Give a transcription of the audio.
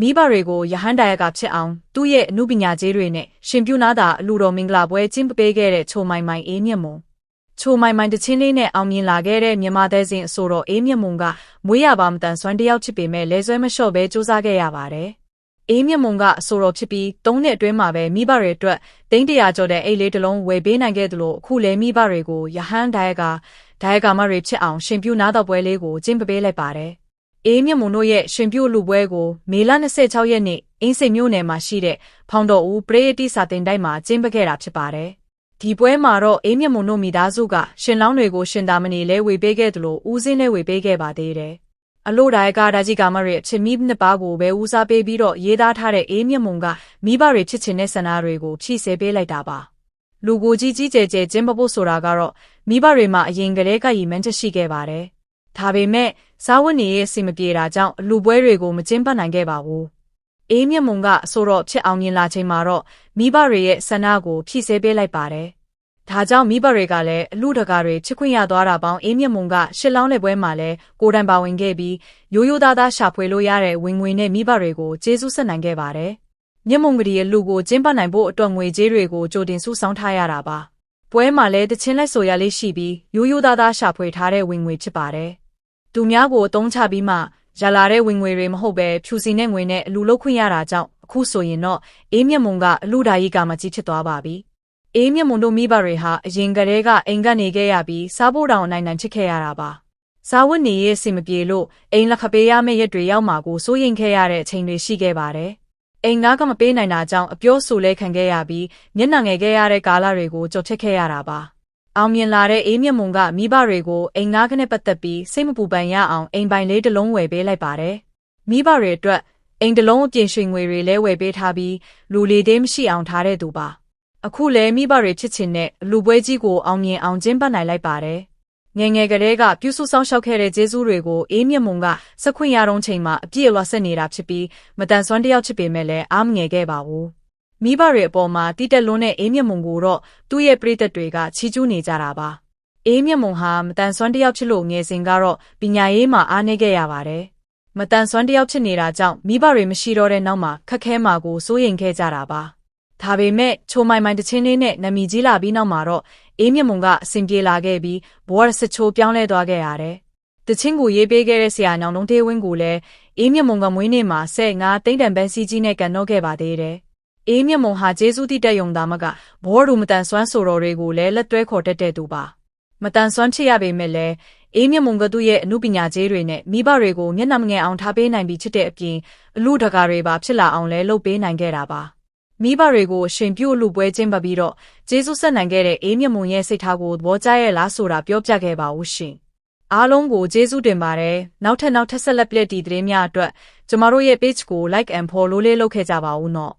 မိဘတွေကိုယဟန်ဒါယကဖြစ်အောင်သူ့ရဲ့အမှုပညာကြီးတွေနဲ့ရှင်ပြုနာတာအလူတော်မင်္ဂလာပွဲကျင်းပပေးခဲ့တဲ့ချိုမိုင်မိုင်အေးမြင့်မွန်ချိုမိုင်မိုင်တချင်းလေးနဲ့အောင်မြင်လာခဲ့တဲ့မြန်မာသဲစဉ်အဆိုတော်အေးမြင့်မွန်ကမွေးရပါမတန်စွမ်းတယောက်ချစ်ပေမဲ့လဲဆွဲမလျှော့ပဲစူးစမ်းခဲ့ရပါတယ်အေးမြင့်မွန်ကအဆိုတော်ဖြစ်ပြီး၃နှစ်အတွင်းမှာပဲမိဘတွေအတွက်တိန်းတရာကျော်တဲ့အိတ်လေးတစ်လုံးဝယ်ပေးနိုင်ခဲ့သလိုအခုလည်းမိဘတွေကိုယဟန်ဒါယကဒါယကမတွေဖြစ်အောင်ရှင်ပြုနာတော်ပွဲလေးကိုကျင်းပပေးလိုက်ပါတယ် အေးမြင့်မွန်တို့ရဲ့ရှင်ပြုလူပွဲကိုမေလ26ရက်နေ့အင်းစိန်မြို့နယ်မှာရှိတဲ့ဖောင်တော်ဦးပရိယတိစာတင်တိုက်မှာကျင်းပခဲ့တာဖြစ်ပါတယ်။ဒီပွဲမှာတော့အေးမြင့်မွန်တို့မိသားစုကရှင်လောင်းတွေကိုရှင်သာမဏေလဲဝေပေးခဲ့သလိုဦးစင်းလဲဝေပေးခဲ့ပါသေးတယ်။အလို့ဒါယကဒါကြီးကမရဲ့အချစ်မိနှစ်ပါးကိုပဲဦးစားပေးပြီးတော့ရေးသားထားတဲ့အေးမြင့်မွန်ကမိဘတွေဖြစ်ချင်တဲ့ဆန္ဒတွေကိုဖြည့်ဆည်းပေးလိုက်တာပါ။လူကိုကြီးကြီးကျယ်ကျယ်ကျင်းပဖို့ဆိုတာကတော့မိဘတွေမှာအရင်ကတည်းကရည်မှန်းချက်ရှိခဲ့ပါတယ်။ဒါပေမဲ့ စားဝတ်နေရေးအဆင်မပြေတာကြောင့်လူပွဲတွေကိုမကျင်းပနိုင်ခဲ့ပါဘူး။အေးမြင့်မုံကအဆိုတော့ဖြစ်အောင်မြင်လာချိန်မှာတော့မိဘတွေရဲ့ဆန္ဒကိုဖြည့်ဆည်းပေးလိုက်ပါတယ်။ဒါကြောင့်မိဘတွေကလည်းအလူတကာတွေချစ်ခွင့်ရသွားတာပေါင်းအေးမြင့်မုံကရှစ်လောင်းတဲ့ပွဲမှာလည်းကိုယ်တိုင်ပါဝင်ခဲ့ပြီးရိုးရိုးသားသားရှာဖွေလို့ရတဲ့ဝင်ငွေနဲ့မိဘတွေကိုကျေးဇူးဆက်နိုင်ခဲ့ပါတယ်။မြင့်မုံကလေးရဲ့လူကိုကျင်းပနိုင်ဖို့အတွက်ငွေကြေးတွေကိုကြိုတင်စုဆောင်းထားရတာပါ။ပွဲမှာလည်းတချင်းလက်ဆိုရလေးရှိပြီးရိုးရိုးသားသားရှာဖွေထားတဲ့ဝင်ငွေဖြစ်ပါတယ်။ သူများကိုအသုံးချပြီးမှရလာတဲ့ဝင်ငွေတွေမဟုတ်ပဲဖြူစီနဲ့ငွေနဲ့အလူလုတ်ခွင့်ရတာကြောင့်အခုဆိုရင်တော့အေးမြင့်မုံကအလူဓာကြီးကမကြီးဖြစ်သွားပါပြီ။အေးမြင့်မုံတို့မိဘတွေဟာအရင်ကတည်းကအိမ်ကနေခဲ့ရပြီးစားဖို့တောင်အနိုင်နိုင်ချစ်ခဲ့ရတာပါ။စားဝတ်နေရေးအဆင်မပြေလို့အိမ်လက်ခပေးရမယ့်ရက်တွေရောက်မှာကိုစိုးရင်ခဲ့ရတဲ့အချိန်တွေရှိခဲ့ပါတယ်။အိမ်သားကမပေးနိုင်တာကြောင့်အပြောဆိုလဲခံခဲ့ရပြီးမျက်နှာငယ်ခဲ့ရတဲ့ကာလတွေကိုကြော်ထက်ခဲ့ရတာပါ။ အောင်မြင်လာတဲ့အေးမြင့်မုံကမိဘတွေကိုအိမ်ငါးခနဲ့ပတ်သက်ပြီးစိတ်မပူပန်ရအောင်အိမ်ပိုင်လေးတစ်လုံးဝယ်ပေးလိုက်ပါတယ်။မိဘတွေအတွက်အိမ်တစ်လုံးအပြင်ရွှေငွေတွေလည်းဝယ်ပေးထားပြီးလူလေသေးမရှိအောင်ထားတဲ့သူပါ။အခုလည်းမိဘတွေဖြစ်ချင်တဲ့လူပွဲကြီးကိုအောင်မြင်အောင်ကျင်းပနိုင်လိုက်ပါတယ်။ငယ်ငယ်ကလေးကပြုစုဆောင်ရှောက်ခဲ့တဲ့ကျေးဇူးတွေကိုအေးမြင့်မုံကစခွင့်ရတော့ချိန်မှာအပြည့်အဝဆက်နေတာဖြစ်ပြီးမတန်ဆွမ်းတယောက်ချစ်ပေမဲ့လည်းအားမငယ်ခဲ့ပါဘူး။ မိဘတွေအပေါ်မှာတိတက်လွန်းတဲ့အေးမြင့်မုံကိုတော့သူ့ရဲ့ပရိသတ်တွေကချီးကျူးနေကြတာပါ။အေးမြင့်မုံဟာမတန်ဆွမ်းတယောက်ဖြစ်လို့ငယ်စဉ်ကတော့ပညာရေးမှာအားနည်းခဲ့ရပါတယ်။မတန်ဆွမ်းတယောက်ဖြစ်နေတာကြောင့်မိဘတွေမရှိတော့တဲ့နောက်မှာခက်ခဲမှာကိုစိုးရိမ်ခဲ့ကြတာပါ။ဒါပေမဲ့ချိုမိုင်မိုင်တချင်းလေးနဲ့နမီကြီးလာပြီးနောက်မှာတော့အေးမြင့်မုံကအဆင်ပြေလာခဲ့ပြီးဘဝစချိုးပြောင်းလဲသွားခဲ့ရတယ်။တချင်းကိုရေးပေးခဲ့တဲ့ဆရာနောင်တုံးသေးဝင်းကိုလည်းအေးမြင့်မုံကမွေးနေ့မှာဆက်ငါတိမ့်တန်ပန်းစီကြီးနဲ့ကန်တော့ခဲ့ပါသေးတယ်။ အေးမြတ်မုံဟာဂျေဇုတိတက်ယုံသားမကဘောရူမတန်ဆွမ်းဆိုတော်တွေကိုလည်းလက်တွဲခေါ်တတ်တဲ့သူပါမတန်ဆွမ်းချစ်ရပေမဲ့လည်းအေးမြတ်မုံကသူ့ရဲ့အမှုပညာကျေးတွေနဲ့မိဘတွေကိုမျက်နှာမငယ်အောင်ထားပေးနိုင်ပြီးချစ်တဲ့အပြင်အလူတကာတွေပါဖြစ်လာအောင်လည်းလုပ်ပေးနိုင်ခဲ့တာပါမိဘတွေကိုရှင်ပြုတ်လူပွဲချင်းပပြီးတော့ဂျေဇုဆက်နိုင်ခဲ့တဲ့အေးမြတ်မုံရဲ့စိတ်ထားကိုသဘောကျရဲ့လားဆိုတာပြောပြခဲ့ပါဦးရှင်အားလုံးကိုကျေးဇူးတင်ပါတယ်နောက်ထပ်နောက်ထပ်ဆက်လက်ပြည့်တည်သတင်းများအတွက်ကျမတို့ရဲ့ page ကို like and follow လေးလုပ်ခဲ့ကြပါဦးနော်